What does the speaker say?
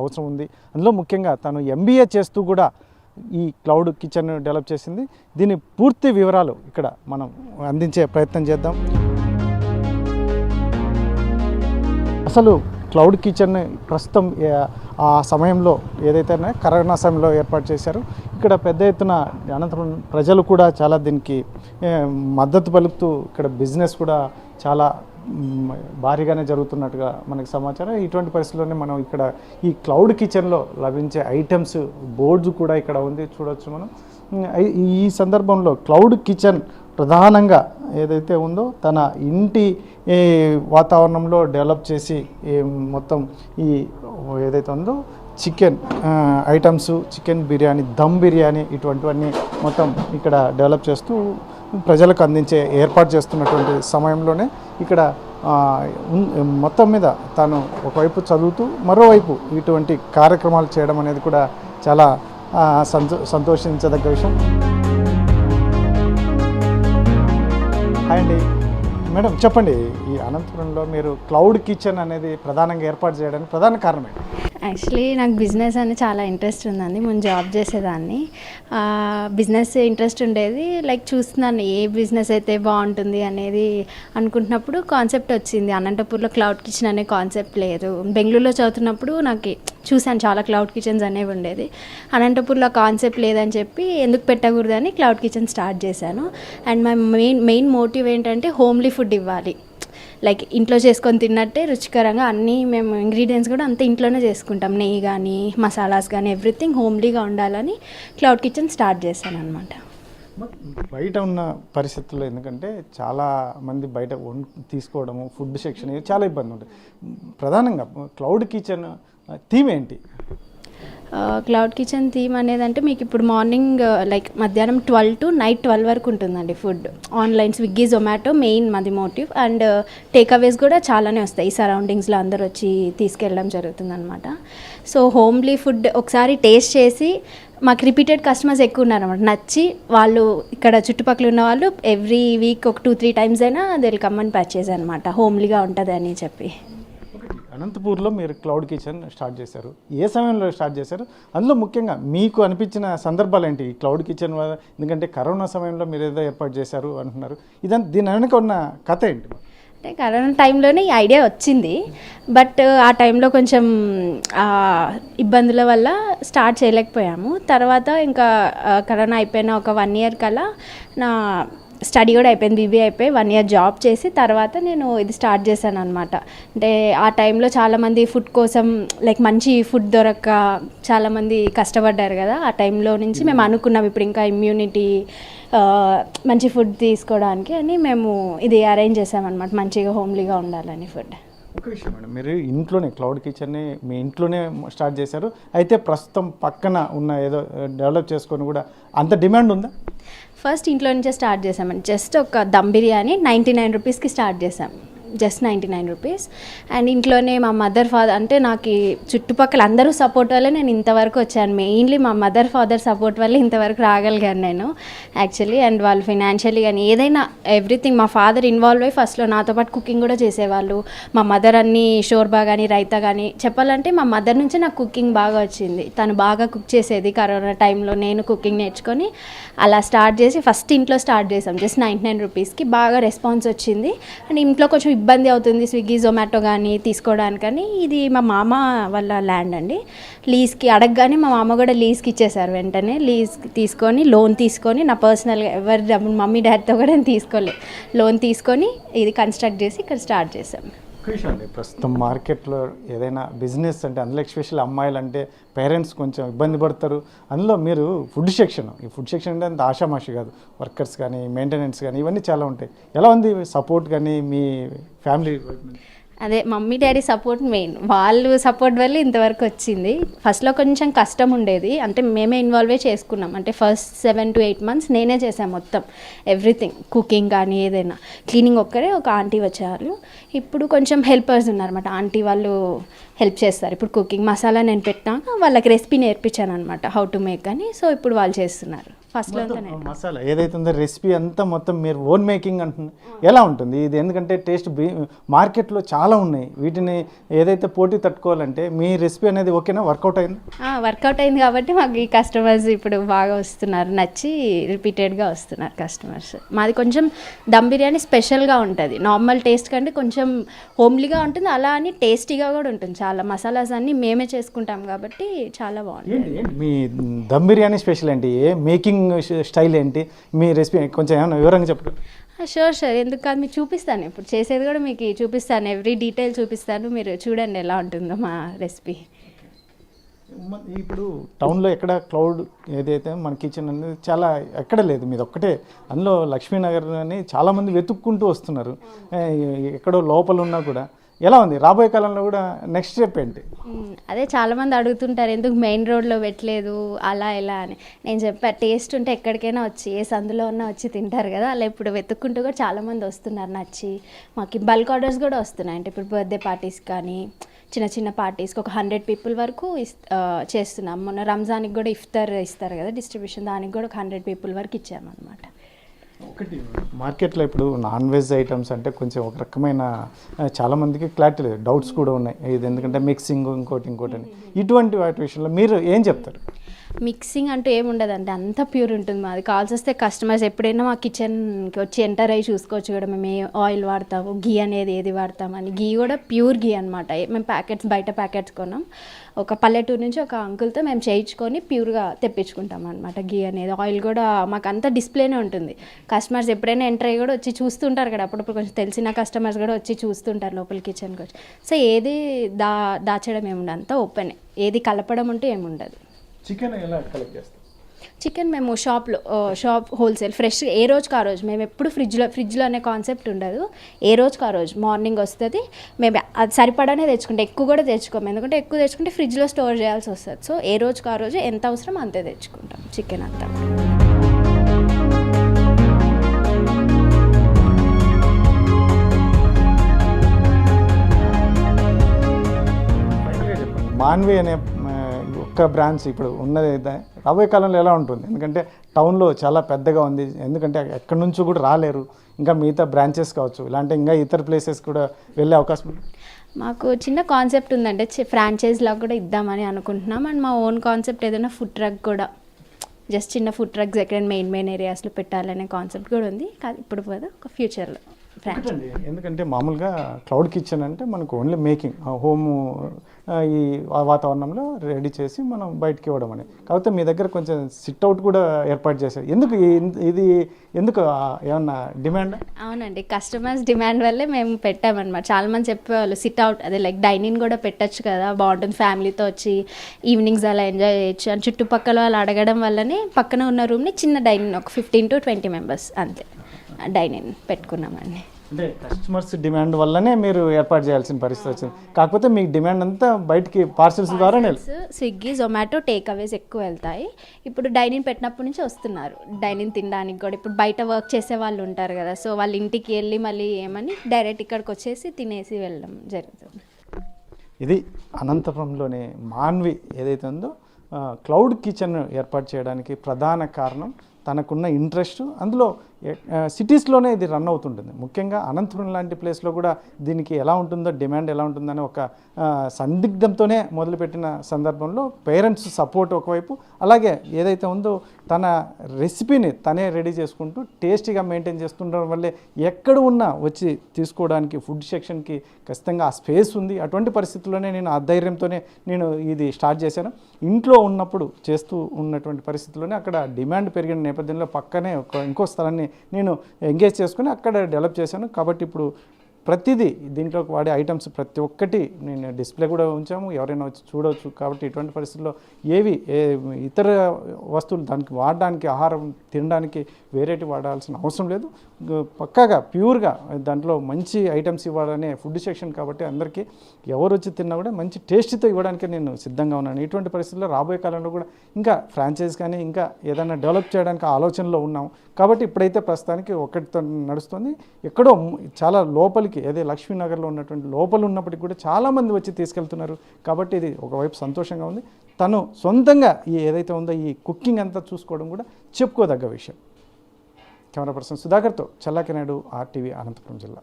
అవసరం ఉంది. అందులో ముఖ్యంగా తను ఎంబీఏ చేస్తూ కూడా ఈ క్లౌడ్ కిచెన్ డెవలప్ చేసింది. దీని పూర్తి వివరాలు ఇక్కడ మనం అందించే ప్రయత్నం చేద్దాం. అసలు క్లౌడ్ కిచెన్ ప్రస్తుతం ఆ సమయంలో ఏదైతే కరోనా సమయంలో ఏర్పాటు చేశారు. ఇక్కడ పెద్ద ఎత్తున అనంతపురం ప్రజలు కూడా చాలా దీనికి మద్దతు పలుకుతూ ఇక్కడ బిజినెస్ కూడా చాలా భారీగానే జరుగుతున్నట్టుగా మనకి సమాచారం. ఇటువంటి పరిస్థితుల్లోనే మనం ఇక్కడ ఈ క్లౌడ్ కిచెన్లో లభించే ఐటమ్స్ బోర్డ్స్ కూడా ఇక్కడ ఉంది చూడవచ్చు మనం. ఈ సందర్భంలో క్లౌడ్ కిచెన్ ప్రధానంగా ఏదైతే ఉందో తన ఇంటి వాతావరణంలో డెవలప్ చేసి మొత్తం ఈ ఏదైతే ఉందో chicken items chicken biryani dum biryani ఇటువంటివన్నీ మొత్తం ఇక్కడ డెవలప్ చేస్తూ ప్రజలకు అందించే ఏర్పాటు చేస్తున్నటువంటి సమయంలోనే ఇక్కడ మొత్తం మీద తాను ఒకవైపు చదువుతూ మరోవైపు ఇటువంటి కార్యక్రమాలు చేయడం అనేది కూడా చాలా సంతో సంతోషించదగ్గ విషయం. హాయ్ అండి. మేడం చెప్పండి. ఈ అనంతపురంలో మీరు క్లౌడ్ కిచెన్ అనేది ప్రధానంగా ఏర్పాటు చేయడానికి ప్రధాన కారణం ఏంటి? యాక్చువల్లీ నాకు బిజినెస్ అని చాలా ఇంట్రెస్ట్ ఉందండి. ముందు జాబ్ చేసేదాన్ని. బిజినెస్ ఇంట్రెస్ట్ ఉండేది. లైక్ చూస్తున్నాను ఏ బిజినెస్ అయితే బాగుంటుంది అనేది అనుకుంటున్నప్పుడు కాన్సెప్ట్ వచ్చింది. అనంతపూర్లో క్లౌడ్ కిచెన్ అనే కాన్సెప్ట్ లేదు. బెంగళూరులో చదువుతున్నప్పుడు నాకు చూశాను చాలా క్లౌడ్ కిచెన్స్ అనేవి ఉండేది. అనంతపూర్లో కాన్సెప్ట్ లేదని చెప్పి ఎందుకు పెట్టకూడదని క్లౌడ్ కిచెన్ స్టార్ట్ చేశాను. And my main main motive ఏంటంటే హోమ్లీ ఫుడ్ ఇవ్వాలి. లైక్ ఇంట్లో చేసుకొని తిన్నట్టే రుచికరంగా అన్నీ మేము ఇంగ్రీడియంట్స్ కూడా అంతా ఇంట్లోనే చేసుకుంటాం. నెయ్యి కానీ మసాలాస్ కానీ ఎవ్రీథింగ్ హోమ్లీగా ఉండాలని క్లౌడ్ కిచెన్ స్టార్ట్ చేశాను అనమాట బయట ఉన్న పరిస్థితుల్లో ఎందుకంటే చాలా మంది బయట వం తీసుకోవడము ఫుడ్ సెక్షన్ చాలా ఇబ్బంది ఉంటుంది. ప్రధానంగా క్లౌడ్ కిచెన్ థీమ్ ఏంటి? క్లౌడ్ కిచెన్ థీమ్ అనేది అంటే మీకు ఇప్పుడు మార్నింగ్ లైక్ మధ్యాహ్నం ట్వెల్వ్ టు నైట్ ట్వెల్వ్ వరకు ఉంటుందండి food online Swiggy Zomato main మాది మోటివ్ అండ్ టేక్అవేస్ కూడా చాలానే వస్తాయి. ఈ సరౌండింగ్స్లో అందరు వచ్చి తీసుకెళ్ళడం జరుగుతుందన్నమాట. సో హోమ్లీ ఫుడ్ ఒకసారి టేస్ట్ చేసి మాకు రిపీటెడ్ కస్టమర్స్ ఎక్కువ ఉన్నారన్నమాట నచ్చి వాళ్ళు ఇక్కడ చుట్టుపక్కల ఉన్న వాళ్ళు ఎవ్రీ వీక్ ఒక టూ త్రీ టైమ్స్ అయినా దిల్ కమ్ అండ్ పర్చేజ్ అనమాట హోమ్లీగా ఉంటుంది అని చెప్పి. అనంతపూర్లో మీరు క్లౌడ్ కిచెన్ స్టార్ట్ చేశారు. ఏ సమయంలో స్టార్ట్ చేశారు? అందులో ముఖ్యంగా మీకు అనిపించిన సందర్భాలు ఏంటి ఈ క్లౌడ్ కిచెన్ వల్ల ఎందుకంటే కరోనా సమయంలో మీరు ఏదో ఏర్పాటు చేశారు అంటున్నారు. ఇదంతా దీని వెనుక ఉన్న కథ ఏంటి? అంటే కరోనా టైంలోనే ఈ ఐడియా వచ్చింది. బట్ ఆ టైంలో కొంచెం ఇబ్బందుల వల్ల స్టార్ట్ చేయలేకపోయాము. తర్వాత ఇంకా కరోనా అయిపోయిన ఒక వన్ ఇయర్ కల్లా నా స్టడీ కూడా అయిపోయింది బీబీ అయిపోయి వన్ ఇయర్ జాబ్ చేసి తర్వాత నేను ఇది స్టార్ట్ చేశాను అనమాట అంటే ఆ టైంలో చాలామంది ఫుడ్ కోసం లైక్ మంచి ఫుడ్ దొరక్క చాలామంది కష్టపడ్డారు కదా. ఆ టైంలో నుంచి మేము అనుకున్నాం ఇప్పుడు ఇంకా ఇమ్యూనిటీ మంచి ఫుడ్ తీసుకోవడానికి అని మేము ఇది అరేంజ్ చేసామన్నమాట మంచిగా హోమ్లీగా ఉండాలని ఫుడ్ ఒక విషయం మేడం మీరు ఇంట్లోనే క్లౌడ్ కిచెన్ని మీ ఇంట్లోనే స్టార్ట్ చేశారు. అయితే ప్రస్తుతం పక్కన ఉన్న ఏదో డెవలప్ చేసుకొని కూడా అంత డిమాండ్ ఉందా? ఫస్ట్ ఇంట్లో నుంచే స్టార్ట్ చేసామండి జస్ట్ ఒక దమ్ బిర్యానీ నైంటీ నైన్ రూపీస్కి స్టార్ట్ చేసాం just ninety nine rupees and ఇంట్లోనే మా మదర్ ఫాదర్ అంటే నాకు చుట్టుపక్కల అందరూ సపోర్ట్ వల్లే నేను ఇంతవరకు వచ్చాను. మెయిన్లీ మా మదర్ ఫాదర్ సపోర్ట్ వల్లే ఇంతవరకు రాగలిగాను నేను యాక్చువల్లీ అండ్ వాళ్ళు ఫినాన్షియలీ కానీ ఏదైనా ఎవ్రీథింగ్ మా ఫాదర్ ఇన్వాల్వ్ అయ్యి ఫస్ట్లో నాతో పాటు కుకింగ్ కూడా చేసేవాళ్ళు. మా మదర్ అన్ని షోర్బా కానీ రైతా కానీ చెప్పాలంటే మా మదర్ నుంచి నాకు కుకింగ్ బాగా వచ్చింది. తను బాగా కుక్ చేసేది కరోనా టైంలో నేను కుకింగ్ నేర్చుకొని అలా స్టార్ట్ చేసి ఫస్ట్ ఇంట్లో స్టార్ట్ చేసాం. జస్ట్ నైంటీ నైన్ రూపీస్కి బాగా రెస్పాన్స్ వచ్చింది. అండ్ ఇంట్లో కొంచెం ఇబ్బంది అవుతుంది స్విగ్గీ జొమాటో కానీ తీసుకోవడానికని ఇది మా మామ వాళ్ళ ల్యాండ్ అండి. లీజ్కి అడగగానే మా మామ కూడా లీజ్కి ఇచ్చేశారు వెంటనే. లీజ్కి తీసుకొని లోన్ తీసుకొని నా పర్సనల్గా ఎవరి మమ్మీ డాడీతో కూడా నేను తీసుకోలేదు లోన్ తీసుకొని ఇది కన్స్ట్రక్ట్ చేసి ఇక్కడ స్టార్ట్ చేసాం ఒక విషయం అండి. ప్రస్తుతం మార్కెట్లో ఏదైనా బిజినెస్ అంటే అందులో ఎక్స్పెషల్ అమ్మాయిలు అంటే పేరెంట్స్ కొంచెం ఇబ్బంది పడతారు. అందులో మీరు ఫుడ్ సెక్షన్ ఈ ఫుడ్ సెక్షన్ అంటే అంత ఆషామాషి కాదు. వర్కర్స్ కానీ మెయింటెనెన్స్ కానీ ఇవన్నీ చాలా ఉంటాయి. ఎలా ఉంది సపోర్ట్ కానీ మీ ఫ్యామిలీ? అదే మమ్మీ డాడీ సపోర్ట్ మెయిన్. వాళ్ళు సపోర్ట్ వల్ల ఇంతవరకు వచ్చింది. ఫస్ట్లో కొంచెం కష్టం ఉండేది. అంటే మేమే ఇన్వాల్వే చేసుకున్నాం. అంటే first seven to eight months నేనే చేశాను మొత్తం. ఎవ్రీథింగ్. కుకింగ్ కానీ ఏదైనా. క్లీనింగ్ ఒక్కరే ఒక ఆంటీ వచ్చేవాళ్ళు ఇప్పుడు కొంచెం హెల్పర్స్ ఉన్నారన్నమాట. ఆంటీ వాళ్ళు హెల్ప్ చేస్తారు. ఇప్పుడు కుకింగ్ మసాలా నేను పెట్టాక వాళ్ళకి రెసిపీ నేర్పించాను అనమాట హౌ టు మేక్ అని. సో ఇప్పుడు వాళ్ళు చేస్తున్నారు. మొత్తం మసాలా ఏదైతే ఉందో రెసిపీ అంతా మొత్తం మీరు ఓన్ మేకింగ్ అంటుంది ఎలా ఉంటుంది? ఇది ఎందుకంటే టేస్ట్ మార్కెట్లో చాలా ఉన్నాయి. వీటిని ఏదైతే పోటీ తట్టుకోవాలంటే మీ రెసిపీ అనేది ఓకేనా? వర్కౌట్ అయింది? వర్కౌట్ అయింది కాబట్టి మాకు ఈ కస్టమర్స్ ఇప్పుడు బాగా వస్తున్నారు. నచ్చి రిపీటెడ్గా వస్తున్నారు కస్టమర్స్ మాది కొంచెం దమ్ బిర్యానీ స్పెషల్గా ఉంటుంది. నార్మల్ టేస్ట్ కంటే కొంచెం హోమ్లీగా ఉంటుంది. అలా అని టేస్టీగా కూడా ఉంటుంది. చాలా మసాలాస్ అన్నీ మేమే చేసుకుంటాం కాబట్టి చాలా బాగుంటుంది. మీ దమ్ బిర్యానీ స్పెషల్ ఏంటి? ఏ మేకింగ్ స్టైల్ ఏంటి? మీ రెసిపీ కొంచెం ఏమైనా వివరంగా చెప్పండి షూర్ షూర్ ఎందుకు కాదు మీకు చూపిస్తాను. ఇప్పుడు చేసేది కూడా మీకు చూపిస్తాను. ఎవ్రీ డీటెయిల్ చూపిస్తాను. మీరు చూడండి ఎలా ఉంటుందో మా రెసిపీ. ఇప్పుడు టౌన్లో ఎక్కడ క్లౌడ్ ఏదైతే మన కిచెన్ అనేది చాలా ఎక్కడ లేదు. మీది ఒక్కటే. అందులో లక్ష్మీనగర్ అని చాలామంది వెతుక్కుంటూ వస్తున్నారు. ఎక్కడో లోపల ఉన్నా కూడా. ఎలా ఉంది? రాబోయే కాలంలో కూడా నెక్స్ట్ స్టెప్ ఏంటి? అదే చాలామంది అడుగుతుంటారు ఎందుకు మెయిన్ రోడ్లో పెట్టలేదు? అలా ఎలా అని. నేను చెప్పా టేస్ట్ ఉంటే ఎక్కడికైనా వచ్చి ఏ సందులో ఉన్నా వచ్చి తింటారు కదా. అలా ఇప్పుడు వెతుక్కుంటూ కూడా చాలామంది వస్తున్నారు నచ్చి. మాకు బల్క్ ఆర్డర్స్ కూడా వస్తున్నాయి. అంటే ఇప్పుడు బర్త్డే పార్టీస్ కానీ చిన్న చిన్న పార్టీస్కి ఒక హండ్రెడ్ పీపుల్ వరకు ఇస్- చేస్తున్నాం. మొన్న రంజాన్కి కూడా ఇఫ్తార్ ఇస్తారు కదా డిస్ట్రిబ్యూషన్ దానికి కూడా ఒక హండ్రెడ్ పీపుల్ వరకు ఇచ్చామన్నమాట. ఒకటి మార్కెట్లో ఇప్పుడు నాన్ వెజ్ ఐటమ్స్ అంటే కొంచెం ఒక రకమైన ఆ, చాలా మందికి క్లారిటీ లేదు. డౌట్స్ కూడా ఉన్నాయి. ఇది ఎందుకంటే మిక్సింగ్ ఇంకోటి ఇంకోటి అని. ఇటువంటి వాటి విషయంలో మీరు ఏం చెప్తారు? మిక్సింగ్ అంటూ ఏముండదండి అంత ప్యూర్ ఉంటుంది మాది. కాల్స్ వస్తే కస్టమర్స్ ఎప్పుడైనా మా కిచెన్కి వచ్చి ఎంటర్ అయ్యి చూసుకోవచ్చు కూడా. మేము ఏ ఆయిల్ వాడతాము గీ అనేది ఏది వాడతామని. గీ కూడా ప్యూర్ గీ అనమాట మేము ప్యాకెట్స్ బయట ప్యాకెట్స్ కొన్నాం. ఒక పల్లెటూరు నుంచి ఒక అంకుల్తో మేము చేయించుకొని ప్యూర్గా తెప్పించుకుంటాం అనమాట గీ అనేది. ఆయిల్ కూడా మాకు అంతా డిస్ప్లేనే ఉంటుంది. కస్టమర్స్ ఎప్పుడైనా ఎంటర్ అయ్యి కూడా వచ్చి చూస్తుంటారు కదా. అప్పుడప్పుడు కొంచెం తెలిసిన కస్టమర్స్ కూడా వచ్చి చూస్తుంటారు లోపల కిచెన్కి వచ్చి. సో ఏది దా దాచడం ఏముండదు. అంతా ఓపెన్ ఏది కలపడం ఉంటే ఏముండదు. చికెన్ ఎలా కలెక్ట్ చేస్తారు? చికెన్ మేము షాప్లో షాప్ హోల్సేల్ ఫ్రెష్ ఏ రోజుకి ఆ రోజు. మేము ఎప్పుడు ఫ్రిడ్జ్లో ఫ్రిడ్జ్లో అనే కాన్సెప్ట్ ఉండదు. ఏ రోజుకి ఆ రోజు? మార్నింగ్ వస్తుంది. మేము అది సరిపడానే తెచ్చుకుంటాం ఎక్కువ కూడా తెచ్చుకోము. ఎందుకంటే ఎక్కువ తెచ్చుకుంటే ఫ్రిడ్జ్లో స్టోర్ చేయాల్సి వస్తుంది. సో ఏ రోజుకి ఆ రోజు? ఎంత అవసరం అంతే తెచ్చుకుంటాం. చికెన్ అంతా. మాన్వి అనే ఒక్క బ్రాంచ్ ఇప్పుడు ఉన్నది రాబోయే కాలంలో ఎలా ఉంటుంది? ఎందుకంటే టౌన్లో చాలా పెద్దగా ఉంది. ఎందుకంటే ఎక్కడి నుంచి కూడా రాలేరు. ఇంకా మిగతా బ్రాంచెస్ కావచ్చు. ఇలాంటి ఇంకా ఇతర ప్లేసెస్ కూడా వెళ్ళే అవకాశం ఉంది. మాకు చిన్న కాన్సెప్ట్ ఉందంటే ఫ్రాంచైజ్ లాగా కూడా ఇద్దామని అనుకుంటున్నాం. అండ్ మా ఓన్ కాన్సెప్ట్ ఏదైనా ఫుడ్ ట్రక్ కూడా జస్ట్ చిన్న ఫుడ్ ట్రక్స్ ఎక్కడైనా మెయిన్ మెయిన్ ఏరియాస్లో పెట్టాలనే కాన్సెప్ట్ కూడా ఉంది. కాదు ఇప్పుడు కదా ఒక ఫ్యూచర్లో. ఒకటండి, ఎందుకంటే మామూలుగా క్లౌడ్ కిచెన్ అంటే మనకు ఓన్లీ మేకింగ్ హోమ్ ఈ వాతావరణంలో రెడీ చేసి మనం బయటికి ఇవ్వడం అని. కాకపోతే మీ దగ్గర కొంచెం సిట్ అవుట్ కూడా ఏర్పాటు చేశారు. ఎందుకు ఇది ఎందుకు ఏమన్నా డిమాండ్ అవునండి కస్టమర్స్ డిమాండ్ వల్లే మేము పెట్టామన్నమాట. చాలా మంది చెప్పేవాళ్ళు సిట్ అవుట్ అదే లైక్ డైనింగ్ కూడా పెట్టచ్చు కదా బాగుంటుంది ఫ్యామిలీతో వచ్చి ఈవినింగ్స్ అలా ఎంజాయ్ చేయొచ్చు అని. చుట్టుపక్కల వాళ్ళు అడగడం వల్లనే పక్కన ఉన్న రూమ్ని చిన్న డైనింగ్ ఒక ఫిఫ్టీన్ టు ట్వంటీ మెంబర్స్ అంతే. డైనింగ్ పెట్టుకున్నామండి. అంటే కస్టమర్స్ డిమాండ్ వల్లనే మీరు ఏర్పాటు చేయాల్సిన పరిస్థితి వచ్చింది. కాకపోతే మీకు డిమాండ్ అంతా బయటికి పార్సల్స్ ద్వారా స్విగ్గీ జొమాటో టేక్ అవేస్ ఎక్కువ వెళ్తాయి. ఇప్పుడు డైనింగ్ పెట్టినప్పటి నుంచి వస్తున్నారు. డైనింగ్ తినడానికి కూడా ఇప్పుడు బయట వర్క్ చేసే వాళ్ళు ఉంటారు కదా సో వాళ్ళ ఇంటికి వెళ్ళి మళ్ళీ ఏమని డైరెక్ట్ ఇక్కడికి వచ్చేసి తినేసి వెళ్ళడం జరుగుతుంది. ఇది అనంతపురంలోని మాన్వి ఏదైతే ఉందో క్లౌడ్ కిచెన్ ఏర్పాటు చేయడానికి ప్రధాన కారణం తనకున్న ఇంట్రెస్ట్ అందులో సిటీస్లోనే ఇది రన్ అవుతుంటుంది. ముఖ్యంగా అనంతపురం లాంటి ప్లేస్లో కూడా దీనికి ఎలా ఉంటుందో డిమాండ్ ఎలా ఉంటుందని ఒక సందిగ్ధంతోనే మొదలుపెట్టిన సందర్భంలో పేరెంట్స్ సపోర్ట్ ఒకవైపు అలాగే ఏదైతే ఉందో తన రెసిపీని తనే రెడీ చేసుకుంటూ టేస్టీగా మెయింటైన్ చేస్తుండడం వల్లే ఎక్కడ ఉన్నా వచ్చి తీసుకోవడానికి ఫుడ్ సెక్షన్కి ఖచ్చితంగా ఆ స్పేస్ ఉంది. అటువంటి పరిస్థితుల్లోనే నేను ఆ ధైర్యంతోనే నేను ఇది స్టార్ట్ చేశాను. ఇంట్లో ఉన్నప్పుడు చేస్తూ ఉన్నటువంటి పరిస్థితుల్లోనే అక్కడ డిమాండ్ పెరిగిన నేపథ్యంలో పక్కనే ఒక ఇంకో స్థలాన్ని నేను ఎంగేజ్ చేసుకుని అక్కడ డెవలప్ చేశాను. కాబట్టి ఇప్పుడు ప్రతిదీ దీంట్లోకి వాడే ఐటమ్స్ ప్రతి ఒక్కటి నేను డిస్ప్లే కూడా ఉంచాము. ఎవరైనా వచ్చి చూడవచ్చు కాబట్టి ఇటువంటి పరిస్థితుల్లో ఏవి ఏ ఇతర వస్తువులు దానికి వాడడానికి ఆహారం తినడానికి వేరేటి వాడాల్సిన అవసరం లేదు. పక్కాగా ప్యూర్గా దాంట్లో మంచి ఐటమ్స్ ఇవ్వాలనే ఫుడ్ సెక్షన్ కాబట్టి అందరికీ ఎవరు వచ్చి తిన్నా కూడా మంచి టేస్ట్తో ఇవ్వడానికి నేను సిద్ధంగా ఉన్నాను. ఇటువంటి పరిస్థితుల్లో రాబోయే కాలంలో కూడా ఇంకా ఫ్రాంచైజ్ కానీ ఇంకా ఏదైనా డెవలప్ చేయడానికి ఆలోచనలో ఉన్నాము. కాబట్టి ఇప్పుడైతే ప్రస్తుతానికి ఒకటితో నడుస్తుంది. ఎక్కడో చాలా లోపలికి అదే లక్ష్మీనగర్లో ఉన్నటువంటి లోపల ఉన్నప్పటికీ కూడా చాలామంది వచ్చి తీసుకెళ్తున్నారు. కాబట్టి ఇది ఒకవైపు సంతోషంగా ఉంది. తను సొంతంగా ఈ ఏదైతే ఉందో ఈ కుకింగ్ అంతా చూసుకోవడం కూడా చెప్పుకోదగ్గ విషయం. కెమెరా పర్సన్ సుధాకర్తో చల్లాకినాయుడు ఆర్టీవీ అనంతపురం జిల్లా.